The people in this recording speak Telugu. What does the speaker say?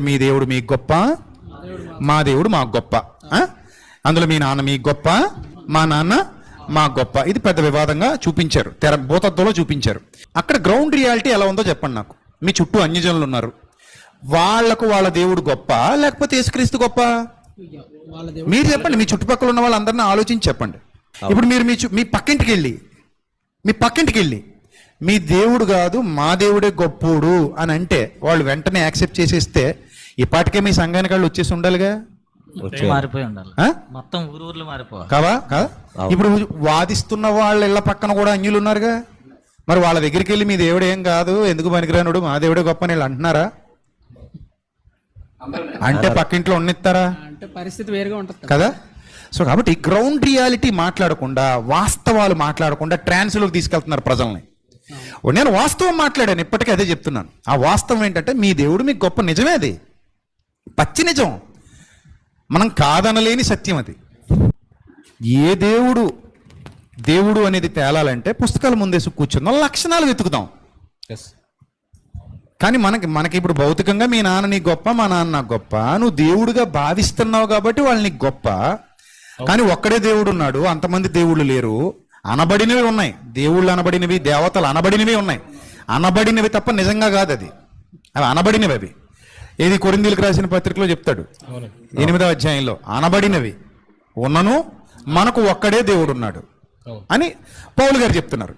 మీ దేవుడు మీకు గొప్ప? మా దేవుడు మాకు గొప్ప. ఆ? అందులో మీ నాన్న మీకు గొప్ప మా నాన్న మా గొప్ప. ఇది పెద్ద వివాదంగా చూపించారు. తెర భూతత్వంలో చూపించారు. అక్కడ గ్రౌండ్ రియాలిటీ ఎలా ఉందో చెప్పండి నాకు. మీ చుట్టూ అన్యజనులు ఉన్నారు. వాళ్ళకు వాళ్ళ దేవుడు గొప్ప లేకపోతే యేసుక్రీస్తు గొప్ప? మీరు చెప్పండి మీ చుట్టుపక్కల ఉన్న వాళ్ళందరినీ ఆలోచించి చెప్పండి. ఇప్పుడు మీరు మీ మీ పక్కింటికి వెళ్ళి మీ పక్కింటికి వెళ్ళి మీ దేవుడు కాదు మా దేవుడే గొప్పోడు అని అంటే వాళ్ళు వెంటనే యాక్సెప్ట్ చేసేస్తే ఇప్పటికే మీ సంఘానికి వాళ్ళు వచ్చేసి ఉండాలిగా? మారిపోయి ఉండాలి? మొత్తం ఊరు ఊర్లో మారిపోవాలి. కావా? కాదా ఇప్పుడు వాదిస్తున్న వాళ్ళ ఇళ్ళ పక్కన కూడా అన్యులు ఉన్నారుగా? మరి వాళ్ళ దగ్గరికి వెళ్ళి మీ దేవుడు ఏం కాదు ఎందుకు పనికిరానుడు? మా దేవుడే గొప్ప అని వీళ్ళు అంటున్నారా? అంటే పక్కింట్లో ఉన్నిస్తారా? అంటే పరిస్థితి వేరుగా ఉంటుంది కదా. కదా? సో కాబట్టి గ్రౌండ్ రియాలిటీ మాట్లాడకుండా వాస్తవాలు మాట్లాడకుండా ట్రాన్స్లోకి తీసుకెళ్తున్నారు ప్రజల్ని. నేను వాస్తవం మాట్లాడాను ఇప్పటికీ అదే చెప్తున్నాను. ఆ వాస్తవం ఏంటంటే మీ దేవుడు మీకు గొప్ప నిజమే అది. పచ్చి నిజం. మనం కాదనలేని సత్యం అది. ఏ దేవుడు దేవుడు అనేది తేలాలంటే పుస్తకాల ముందేసి కూర్చుందాం లక్షణాలు వెతుకుదాం. కానీ మనకి మనకి ఇప్పుడు భౌతికంగా మీ నాన్న నీకు గొప్ప మా నాన్న నాకు గొప్ప. నువ్వు దేవుడిగా భావిస్తున్నావు కాబట్టి వాళ్ళు నీకు గొప్ప. కానీ ఒక్కడే దేవుడు ఉన్నాడు అంతమంది దేవుళ్ళు లేరు. అనబడినవి ఉన్నాయి. దేవుళ్ళు అనబడినవి దేవతలు అనబడినవి ఉన్నాయి. అనబడినవి తప్ప నిజంగా కాదు అది. అవి అనబడినవి అవి. ఏది కొరిందీలకు రాసిన పత్రికలో చెప్తాడు? ఎనిమిదవ అధ్యాయంలో. అనబడినవి ఉన్నను మనకు ఒక్కడే దేవుడు ఉన్నాడు అని పౌలు గారు చెప్తున్నారు.